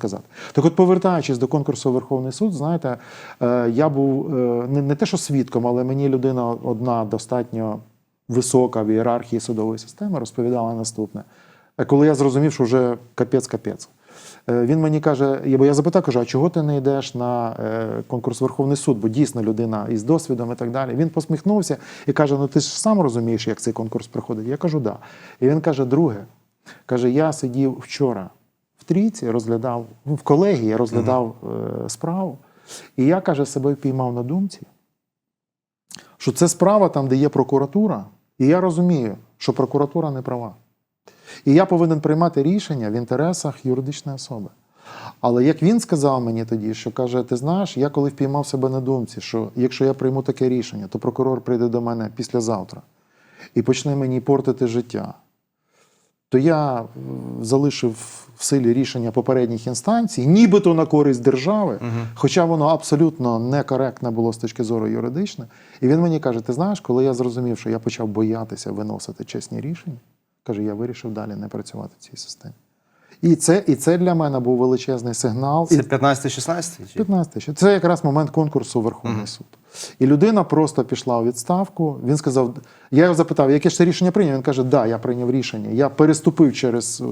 Казати. Так от, повертаючись до конкурсу Верховний суд, знаєте, е, я був е, не, не те, що свідком, але мені людина одна достатньо висока в ієрархії судової системи розповідала наступне. Е, Коли я зрозумів, що вже капець-капець. Він мені каже, бо я запитав, кажу, а чого ти не йдеш на конкурс Верховний суд? Бо дійсно людина із досвідом і так далі. Він посміхнувся і каже: Ну ти ж сам розумієш, як цей конкурс проходить? Я кажу, да. І він каже: друге, каже, я сидів вчора в розглядав ну, в колегії, розглядав е, справу, і я каже, себе впіймав на думці, що це справа там, де є прокуратура, і я розумію, що прокуратура не права. І я повинен приймати рішення в інтересах юридичної особи. Але як він сказав мені тоді, що каже: ти знаєш, я коли впіймав себе на думці, що якщо я прийму таке рішення, то прокурор прийде до мене післязавтра і почне мені портити життя, то я е, залишив в силі рішення попередніх інстанцій, нібито на користь держави, хоча воно абсолютно некоректне було з точки зору юридичне. І він мені каже: ти знаєш, коли я зрозумів, що я почав боятися виносити чесні рішення, каже, я вирішив далі не працювати в цій системі. І це, і це для мене був величезний сигнал. Це І 15-16? 15 ще. Це якраз момент конкурсу Верховний суд. І людина просто пішла у відставку. Він сказав: я його запитав, яке ж ти рішення прийняв? Він каже, да, я прийняв рішення. Я переступив через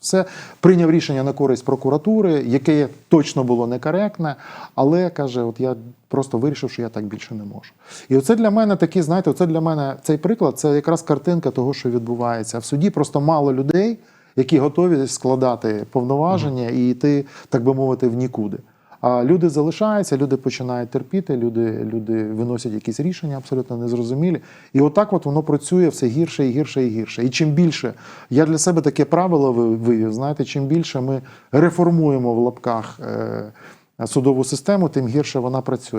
все, прийняв рішення на користь прокуратури, яке точно було некоректне, але каже, от я просто вирішив, що я так більше не можу. І оце для мене такий, знаєте, оце для мене цей приклад, це якраз картинка того, що відбувається. В суді просто мало людей, які готові складати повноваження і йти, так би мовити, в нікуди. А люди залишаються, люди починають терпіти, люди, люди виносять якісь рішення абсолютно незрозумілі. І отак от воно працює все гірше і гірше і гірше. І чим більше я для себе таке правило вивів, знаєте, чим більше ми реформуємо в лапках е, судову систему, тим гірше вона працює.